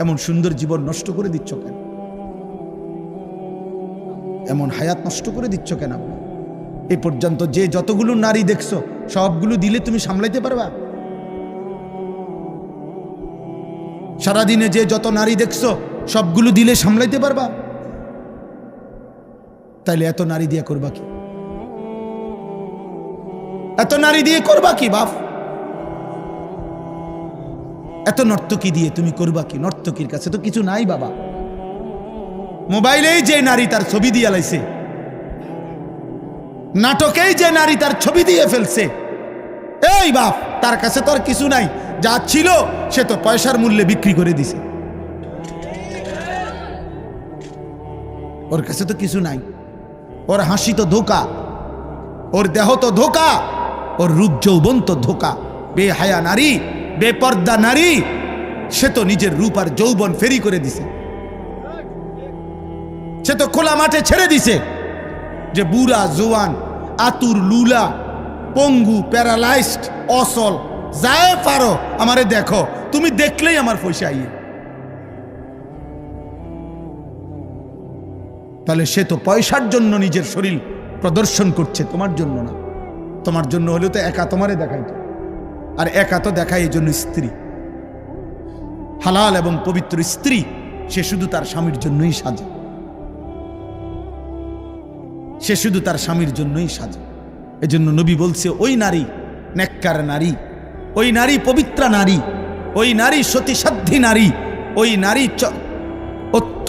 এমন সুন্দর জীবন নষ্ট করে দিচ্ছ কেন? এমন হায়াত নষ্ট করে দিচ্ছ কেন? এ পর্যন্ত যে যতগুলো নারী দেখছ, সবগুলো দিলে তুমি সামলাইতে পারবা? সারাদিনে যে যত নারী দেখছ, সবগুলো দিলে সামলাইতে পারবা? তাইলে এত নারী দিয়ে করবা কি? এত নারী দিয়ে করবা কি, বাপ? এত নর্তকী দিয়ে তুমি করবা কি? নর্তকীর কাছে তো কিছু নাই বাবা। মোবাইলেই যে নারী তার ছবি দিয়ে লাইছে, নাটকেই যে নারী তার ছবি দিয়ে ফেলছে, এই বাপ, তার কাছে তো আর কিছু নাই। যা ছিল, সে তো পয়সার মূল্যে বিক্রি করে দিছে। ওর কাছে তো কিছু নাই। ওর হাসি তো ধোকা, ওর দেহ তো ধোকা, ওর রূপ যৌবন তো ধোকা। বেহায়া নারী বেপর্দা নারী, সে তো নিজের রূপ আর যৌবন ফেরি করে দিছে। সে তো খোলা মাঠে ছেড়ে দিছে যে বুড়া, জোয়ান, আতুর, লুলা, পঙ্গু, প্যারালাইজড, অসল, যায় পারো, আমারে দেখো, তুমি দেখলেই আমার পয়সা আইয়ে। তাহলে সে তো পয়সার জন্য নিজের শরীর প্রদর্শন করছে, তোমার জন্য না। তোমার জন্য হলেও তো একা তোমারে দেখাইতো। আর একা তো দেখায় এই জন্য স্ত্রী। হালাল এবং পবিত্র স্ত্রী, সে শুধু তার স্বামীর জন্যই সাজে। সে শুধু তার স্বামীর জন্যই সাজে। এজন্য নবী বলছে, ওই নারী নেককার নারী, ওই নারী পবিত্রা নারী, ওই নারী সতীসাধ্যী নারী, ওই নারী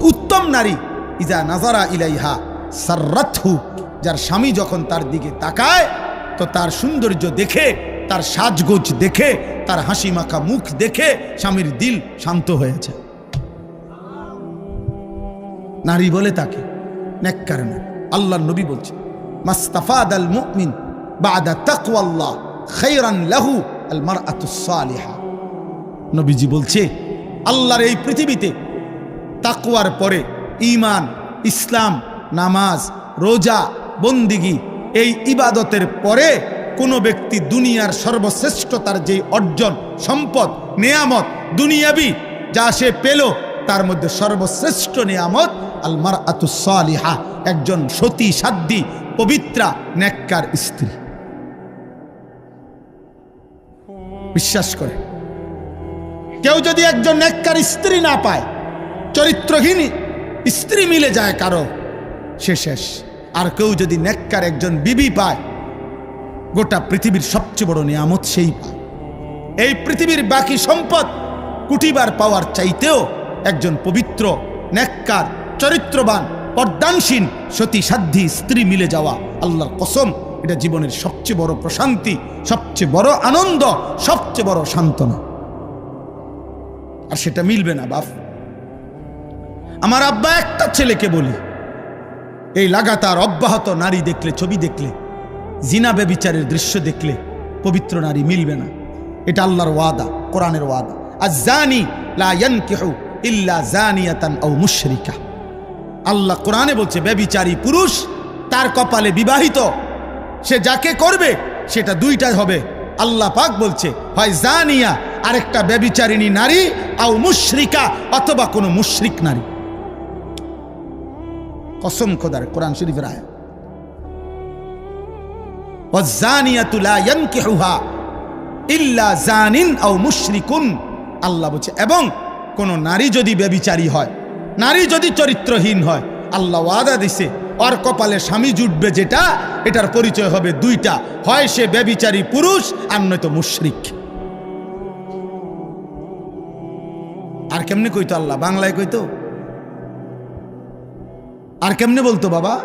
উত্তম নারী, ইজা নাজারা ইলাইহা সার্রাথু যার স্বামী যখন তার দিকে তাকায়, তো তার সৌন্দর্য দেখে তার সাজগোজ দেখে, তার হাসি মাখা মুখ দেখে স্বামীর দিল শান্ত হয়েছে। নারী বলে তাকে, নেককার না। আল্লাহ নবী বলছে মাস্তাফাদ আল মুমিন বাদা তাকওয়াল্লাহ খাইরান লাহু আল মারআতুস সালিহা। নবীজি বলছে, আল্লাহর এই পৃথিবীতে তাকওয়ার পরে ইমান ইসলাম, নামাজ, রোজা, বন্দিগি, এই ইবাদতের পরে কোনো ব্যক্তি দুনিয়ার সর্বশ্রেষ্ঠতার যে অর্জন, সম্পদ, নেয়ামত দুনিয়াবি, যা সে পেল, তার মধ্যে সর্বশ্রেষ্ঠ নেয়ামত আল মার আতুসালিহা একজন সতী, সাধ্যী, পবিত্রা, নেককার স্ত্রী। বিশ্বাস করে। কেউ যদি একজন নেককার স্ত্রী না পায়, চরিত্রহীন স্ত্রী মিলে যায় কারও, সে শেষ। আর কেউ যদি নেককার একজন বিবি পায় গোটা পৃথিবীর সবচেয়ে বড় নিয়ামত সেই। এই পৃথিবীর বাকি সম্পদ কুটিবার পাওয়ার চাইতেও একজন পবিত্র, নেককার, চরিত্রবান পর্দানসীন সতী সাধ্যী স্ত্রী মিলে যাওয়া আল্লাহর কসম, এটা জীবনের সবচেয়ে বড় প্রশান্তি, সবচেয়ে বড় আনন্দ, সবচেয়ে বড় সান্ত্বনা। আর সেটা মিলবে না, বাপ। আমার আব্বা একটা ছেলেকে বলি, এই লাগাতার অব্যাহত নারী দেখলে, ছবি দেখলে জিনা বেবিচারের দৃশ্য দেখলে পবিত্র নারী মিলবে না। এটা আল্লাহর ওয়াদা, কোরআনের ওয়াদা। আর জানি লা ইয়ানকিহু ইল্লা জানিয়াতান আও মুশরিকা। আল্লাহ কোরআনে বলছে, বেবিচারী পুরুষ তার কপালে বিবাহিত। সে যাকে করবে সেটা দুইটা হবে। আল্লাহ পাক বলছে, হয় জানিয়া, আরেকটা বেবিচারিণী নারী, আও মুশরিকা, অথবা কোনো মুশরিক নারী। কসম খোদার কোরআন শরীফের আয় আল্লাহ বলছে, এবং কোন নারী যদি ব্যবিচারী হয়, নারী যদি চরিত্রহীন হয়, আল্লাহ ওয়াদা দিছে, ওর কপালে স্বামী জুটবে যেটা, এটার পরিচয় হবে দুইটা, হয় সে ব্যবিচারী পুরুষ আর নয়তো মুশরিক। আর কেমনে কইতো আল্লাহ? বাংলায় কইতো? আর কেমনে বলতো বাবা?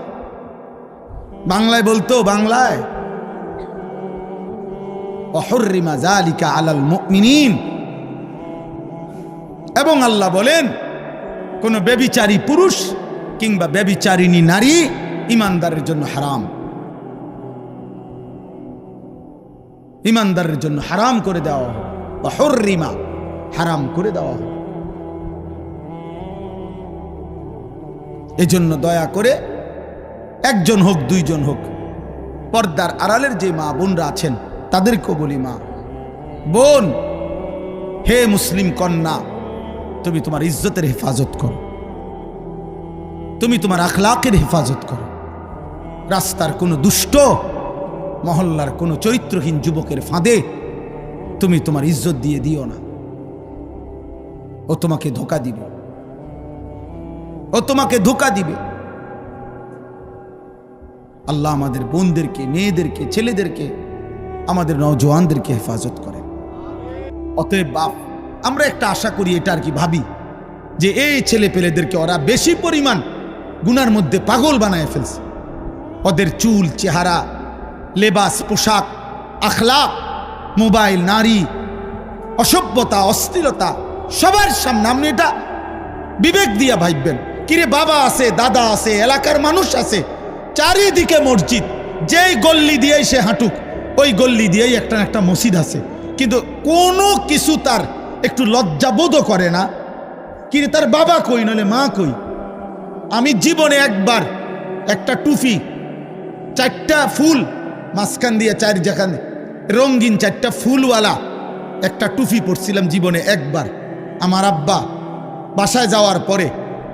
বাংলায় বলতো বাংলায়? অহর্রিমা জালিকা আলাল মুমিনিন এবং আল্লাহ বলেন, কোন বেবিচারী পুরুষ কিংবা বেবিচারিণী নারী ইমানদারের জন্য হারাম। ইমানদারের জন্য হারাম করে দেওয়া হবে অহর্রিমা হারাম করে দেওয়া হবে এজন্য দয়া করে একজন হোক, দুইজন হোক, পর্দার আড়ালের যে মা বোনরা আছেন তাদেরকেও বলি মা বোন, হে মুসলিম কন্যা, তুমি তোমার ইজ্জতের হেফাজত করো। তুমি তোমার আখলাকের হেফাজত করো। রাস্তার কোনো দুষ্ট, মহল্লার কোনো চরিত্রহীন যুবকের ফাঁদে তুমি তোমার ইজ্জত দিয়ে দিও না। ও তোমাকে ধোকা দিবে। ও তোমাকে ধোকা দিবে। আল্লাহ আমাদের বোনদেরকে, মেয়েদেরকে, ছেলেদেরকে আমাদের নওজোয়ানদেরকে হেফাজত করে। অতএব বাপ, আমরা একটা আশা করি, এটা আর কি ভাবি, যে এই ছেলে পেলেদেরকে ওরা বেশি পরিমাণ গুনার মধ্যে পাগল বানায় ফেলছে। ওদের চুল, চেহারা, লেবাস, পোশাক, আখলাক, মোবাইল, নারী, অসভ্যতা, অস্থিরতা, সবার সামনে আপনি এটা বিবেক দিয়া ভাববেন, কিরে বাবা আছে, দাদা আছে, এলাকার মানুষ আছে, চারিদিকে মসজিদ, যেই গল্লি দিয়েই সে হাঁটুক ওই গল্লি দিয়েই একটা একটা মসজিদ আছে। কিন্তু কোনো কিছু তার একটু লজ্জাবোধও করে না। কিরে তার বাবা কই নলে মা কই? আমি জীবনে একবার একটা টুফি চারটা ফুল, মাঝখান দিয়ে চার যেখানে, রঙিন চারটা ফুলওয়ালা একটা টুফি পরছিলাম জীবনে একবার। আমার আব্বা বাসায় যাওয়ার পরে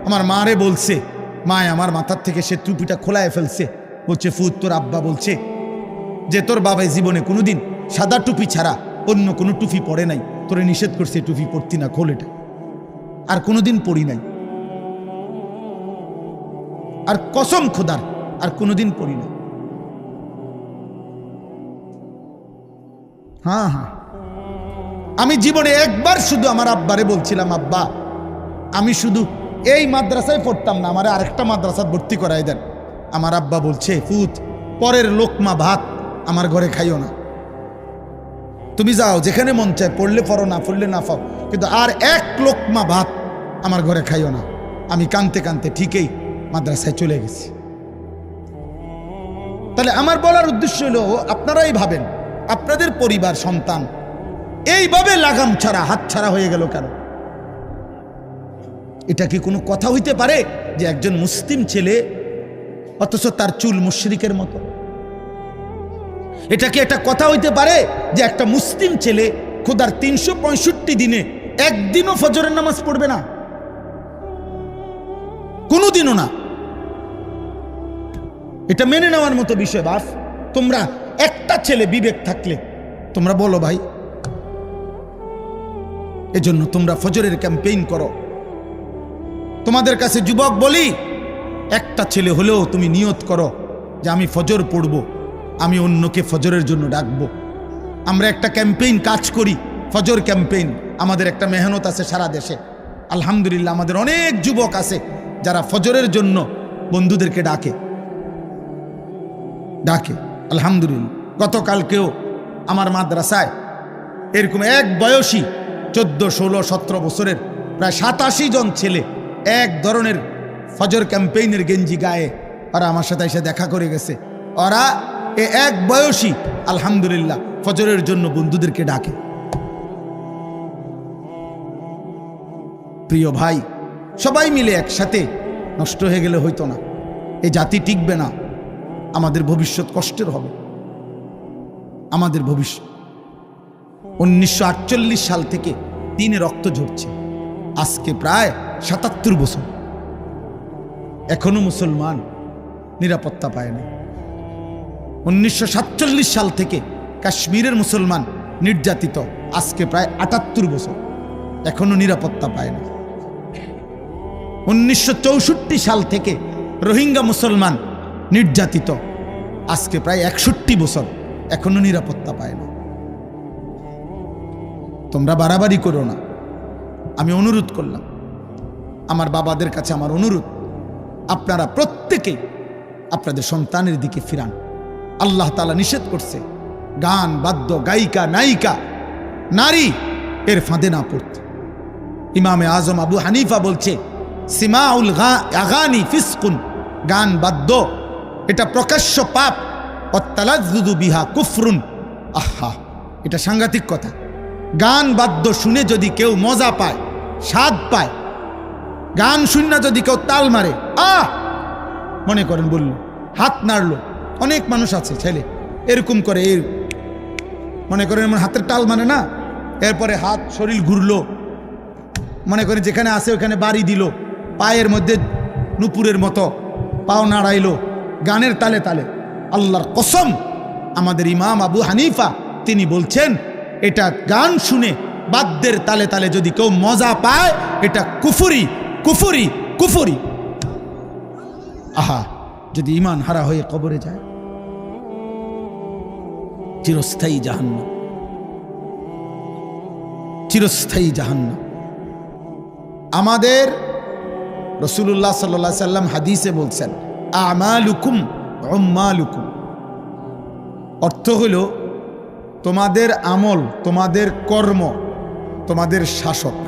আমার মারে বলছে, মায়, আমার মাথার থেকে সে টুপিটা খোলায় ফেলছে। বলছে, ফুত, তোর আব্বা বলছে যে তোর বাবাই জীবনে কোনোদিন সাদা টুপি ছাড়া অন্য কোনো টুপি পরে নাই। তোরে নিষেধ করছে টুপি পরতি না, খোল এটা। আর কোনোদিন পড়ি নাই। আর কসম খোদার, আর কোনোদিন পড়ি না হ্যাঁ হ্যাঁ। আমি জীবনে একবার শুধু আমার আব্বারে বলছিলাম, আব্বা, আমি শুধু এই মাদ্রাসায় পড়তাম না, আমার আরেকটা মাদ্রাসা ভর্তি করাই দেন। আমার আব্বা বলছে, ফুত, পরের লোকমা ভাত আমার ঘরে খাইও না। তুমি যাও, যেখানে মন চায়, পড়লে পড়ো, না পড়লে না পাও। কিন্তু আর এক লোকমা ভাত আমার ঘরে খাইও না। আমি কানতে কানতে ঠিকই মাদ্রাসায় চলে গেছি। তাহলে আমার বলার উদ্দেশ্য হলো, আপনারাই ভাবেন, আপনাদের পরিবার, সন্তান, এইভাবে লাগাম ছাড়া, হাত ছাড়া হয়ে গেল কেন? এটা কি কোনো কথা হইতে পারে যে একজন মুসলিম ছেলে, অথচ তার চুল মুশরিকের মতো? এটা কি একটা কথা হইতে পারে যে একটা মুসলিম ছেলে খোদার তিনশো পঁয়ষট্টি দিনে একদিনও ফজরের নামাজ পড়বে না? কোনোদিনও না। এটা মেনে নেওয়ার মতো বিষয় বাস তোমরা একটা ছেলে বিবেক থাকলে, তোমরা বলো ভাই, এজন্য তোমরা ফজরের ক্যাম্পেইন করো। তোমাদের কাছে যুবক বলি, একটা ছেলে হলেও তুমি নিয়ত করো যে আমি ফজর পড়ব। আমি অন্যকে ফজরের জন্য ডাকবো। আমরা একটা ক্যাম্পেইন কাজ করি, ফজর ক্যাম্পেইন। আমাদের একটা মেহনত আছে সারা দেশে। আলহামদুলিল্লাহ, আমাদের অনেক যুবক আছে যারা ফজরের জন্য বন্ধুদেরকে ডাকে। ডাকে, আলহামদুলিল্লাহ। গতকালকেও আমার মাদ্রাসায় এরকম এক বয়সী চোদ্দ, ষোলো, সতেরো বছরের প্রায় সাতাশি জন ছেলে এক ধরনের ফজর ক্যাম্পেইনের গেঞ্জি গায়ে ওরা আমার সাথে এসে দেখা করে গেছে। ওরা এ এক বয়সী, আলহামদুলিল্লাহ, ফজরের জন্য বন্ধুদেরকে ডাকে। প্রিয় ভাই, সবাই মিলে একসাথে নষ্ট হয়ে গেলে হইতো না। এ জাতি টিকবে না। আমাদের ভবিষ্যৎ কষ্টের হবে। আমাদের ভবিষ্যৎ। উনিশশো আটচল্লিশ সাল থেকে তিনে রক্ত ঝরছে। আজকে প্রায় সাতাত্তর বছর। এখনও মুসলমান নিরাপত্তা পায় না উনিশশো সাতচল্লিশ সাল থেকে কাশ্মীরের মুসলমান নির্যাতিত আজকে প্রায় আটাত্তর বছর। এখনও নিরাপত্তা পায় না। উনিশশো চৌষট্টি সাল থেকে রোহিঙ্গা মুসলমান নির্যাতিত আজকে প্রায় একষট্টি বছর, এখনও নিরাপত্তা পায় না। তোমরা বাড়াবাড়ি করো না। আমি অনুরোধ করলাম, আমার বাবাদের কাছে আমার অনুরোধ, আপনারা প্রত্যেকেই আপনাদের সন্তানের দিকে ফিরান। আল্লাহ তালা নিষেধ করছে। গান, বাদ্য, গায়িকা, নায়িকা, নারী এর ফাঁদে না পড়তে। ইমামে আজম আবু হানিফা বলছে, সিমাউল আগানি ফিসকুন। গান, বাদ্য, এটা প্রকাশ্য পাপ। অত্তালাজুদু বিহা কুফরুন। আহা, এটা সাংঘাতিক কথা। গান, বাদ্য শুনে যদি কেউ মজা পায়, স্বাদ পায়, গান শুনে যদি কেউ তাল মারে, আহ! মনে করেন বলল, হাত নাড়লো। অনেক মানুষ আছে, ছেলে। এরকম করে এর, মনে করেন এমন হাতের টাল মানে না? এরপরে হাত, শরীর ঘুরলো। মনে করেন যেখানে আছে ওখানে বাড়ি দিল। পায়ের মধ্যে নুপুরের মতো পাও নাড়াইলো। গানের তালে তালে। আল্লাহর কসম, আমাদের ইমাম আবু হানিফা, তিনি বলছেন, এটা গান শুনে বাদ্যের তালে তালে যদি কেউ মজা পায়, এটা কুফুরি কুফুরি কুফুরি। আহা। যদি ইমান হারা হয়ে কবরে যায়, চিরস্থায়ী জাহান্ন চিরস্থায়ী জাহান্ন আমাদের রসুল্লাহ সাল্লা সাল্লাম হাদিসে বলছেন, আমালুকুম উম্মালুকুম। অর্থ হল, তোমাদের আমল, তোমাদের কর্ম, তোমাদের শাসক।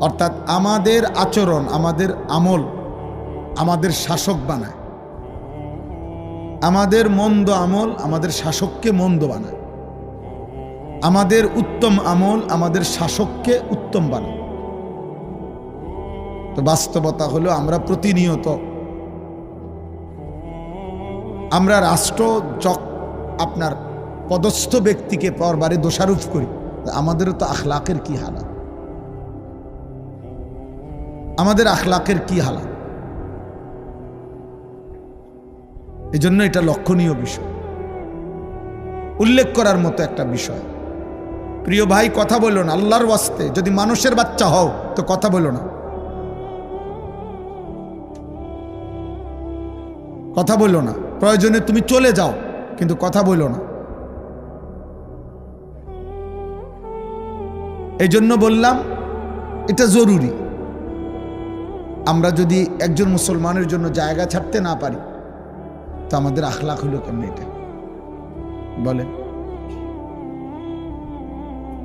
অর্থাৎ আমাদের আচরণ, আমাদের আমল আমাদের শাসক বানায়। আমাদের মন্দ আমল আমাদের শাসককে মন্দ বানায়। আমাদের উত্তম আমল আমাদের শাসককে উত্তম বানায়। তো বাস্তবতা হলো আমরা প্রতিনিয়ত আমরা রাষ্ট্র যক আপনার পদস্থ ব্যক্তিকে পরবারে দোষারোপ করি। আমাদেরও তো আখলাকের কি হালাত? আমাদের আখলাকের কি হালাত? এই জন্য এটা লক্ষণীয় বিষয়। উল্লেখ করার মতো একটা বিষয়। প্রিয় ভাই, কথা বলল না, আল্লাহর ওয়াস্তে। যদি মানুষের বাচ্চা হও, তো কথা বলো না। কথা বলল না। প্রয়োজনে তুমি চলে যাও, কিন্তু কথা বলল না। এই জন্য বললাম, এটা জরুরি। আমরা যদি একজন মুসলমানের জন্য জায়গা ছাড়তে না পারি তো আমাদের আখলাখ হলো কেমন এটা? বলেন।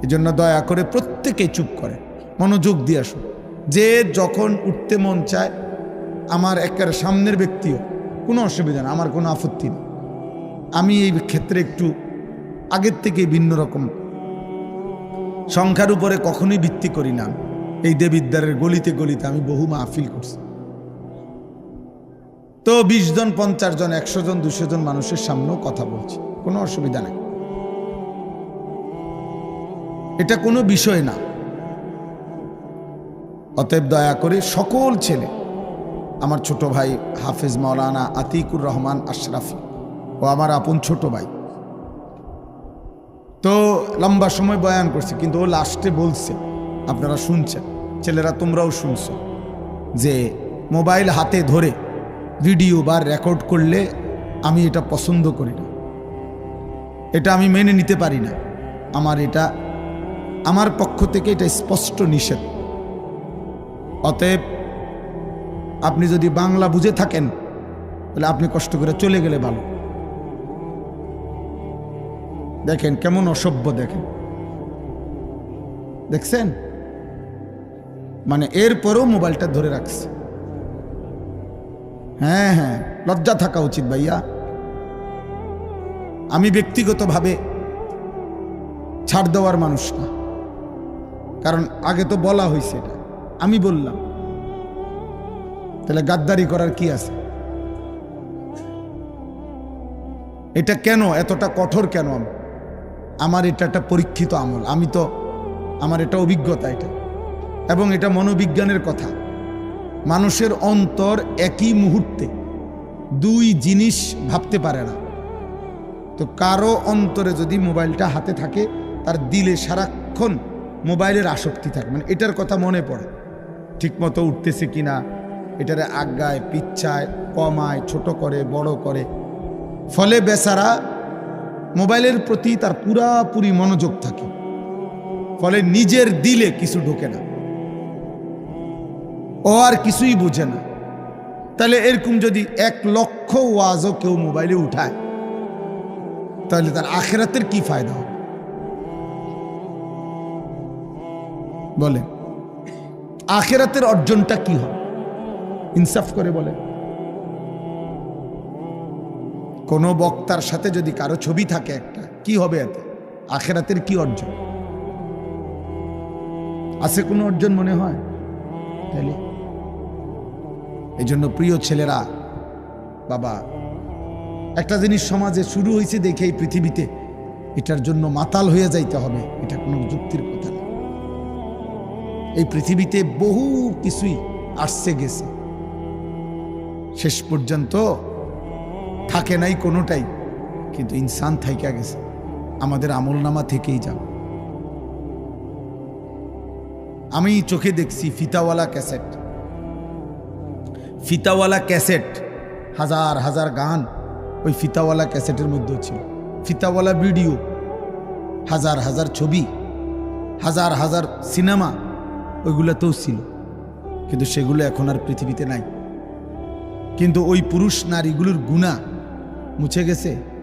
এই জন্য দয়া করে প্রত্যেকে চুপ করে মনোযোগ দিয়ে আসুন। যে যখন উঠতে মন চায়, আমার একের সামনের ব্যক্তিও, কোনো অসুবিধা না, আমার কোনো আপত্তি নেই। আমি এই ক্ষেত্রে একটু আগের থেকে ভিন্ন রকম। সংখ্যার উপরে কখনোই ভিত্তি করি না। এই দেবিদ্বারের গলিতে গলিতে আমি বহু মাহফিল করছি। তো বিশ জন, পঞ্চাশ জন, একশো জন, দুশো জন মানুষের সামনেও কথা বলছি। কোনো অসুবিধা নেই। এটা কোনো বিষয় না। অতএব দয়া করে সকল ছেলে, আমার ছোট ভাই হাফেজ মাওলানা আতিকুর রহমান আশরাফি ও আমার আপন ছোট ভাই। তো লম্বা সময় বয়ান করছে, কিন্তু ও লাস্টে বলছে, আপনারা শুনছেন, ছেলেরা তোমরাও শুনছো, যে মোবাইল হাতে ধরে ভিডিও বা রেকর্ড করলে আমি এটা পছন্দ করি না। এটা আমি মেনে নিতে পারি না। আমার এটা, আমার পক্ষ থেকে এটা স্পষ্ট নিষেধ। অতএব আপনি যদি বাংলা বুঝে থাকেন, তাহলে আপনি কষ্ট করে চলে গেলে ভালো। দেখেন কেমন অসভ্য দেখেন। দেখছেন? মানে এরপরও মোবাইলটা ধরে রাখছে। হ্যাঁ হ্যাঁ লজ্জা থাকা উচিত ভাইয়া। আমি ব্যক্তিগতভাবে ছাড় দেওয়ার মানুষ না। কারণ আগে তো বলা হয়েছে এটা। আমি বললাম, তাহলে গাদ্দারি করার কি আছে? এটা কেন, এতটা কঠোর কেন? আমি আমার এটা একটা পরীক্ষিত আমল। আমি তো, আমার এটা অভিজ্ঞতা এটা। এবং এটা মনোবিজ্ঞানের কথা। মানুষের অন্তর একই মুহূর্তে। দুই জিনিস ভাবতে পারে না। তো কারও অন্তরে যদি মোবাইলটা হাতে থাকে, তার দিলে সারাক্ষণ মোবাইলের আসক্তি থাকে। মানে এটার কথা মনে পড়ে। ঠিকমতো উঠতেছে কিনা, এটারে আজ্ঞায় পিচ্ছায়, কমায়, ছোট করে, বড় করে। ফলে বেচারা মোবাইলের প্রতি তার পুরাপুরি মনোযোগ থাকে। ফলে নিজের দিলে কিছু ঢোকে না। ও আর কিছুই বুঝে না। তাহলে এরকম যদি এক লক্ষ ওয়াজও কেউ মোবাইলে উঠায়, তাহলে তার আখেরাতের কি ফায়দা হবে? বলে আখেরাতের অর্জনটা কি হবে? ইনসাফ করে বলে কোনো বক্তার সাথে যদি কারও ছবি থাকে একটা, কি হবে এতে? আখেরাতের কি অর্জন? আছে কোনো অর্জন মনে হয়? তাহলে এই জন্য প্রিয় ছেলেরা, বাবা, একটা জিনিস সমাজে শুরু হয়েছে দেখে এই পৃথিবীতে, এটার জন্য মাতাল হয়ে যাইতে হবে, এটা কোনো যুক্তির কথা না। এই পৃথিবীতে বহু কিছুই আসছে, গেছে। শেষ পর্যন্ত থাকে নাই কোনোটাই, কিন্তু ইনসান থাইকা গেছে। আমাদের আমল নামা থেকেই যাও আমি চোখে দেখছি ফিতাওয়ালা ক্যাসেট। ফিতাওয়ালা ক্যাসেট, হাজার হাজার গান ওই ফিতাওয়ালা ক্যাসেটের মধ্যে ছিল। ফিতাওয়ালা ভিডিও, হাজার হাজার ছবি, হাজার হাজার সিনেমা, ওইগুলোতেও ছিল। কিন্তু সেগুলো এখন আর পৃথিবীতে নাই। কিন্তু ওই পুরুষ নারীগুলোর গুণা মুছে গেছে।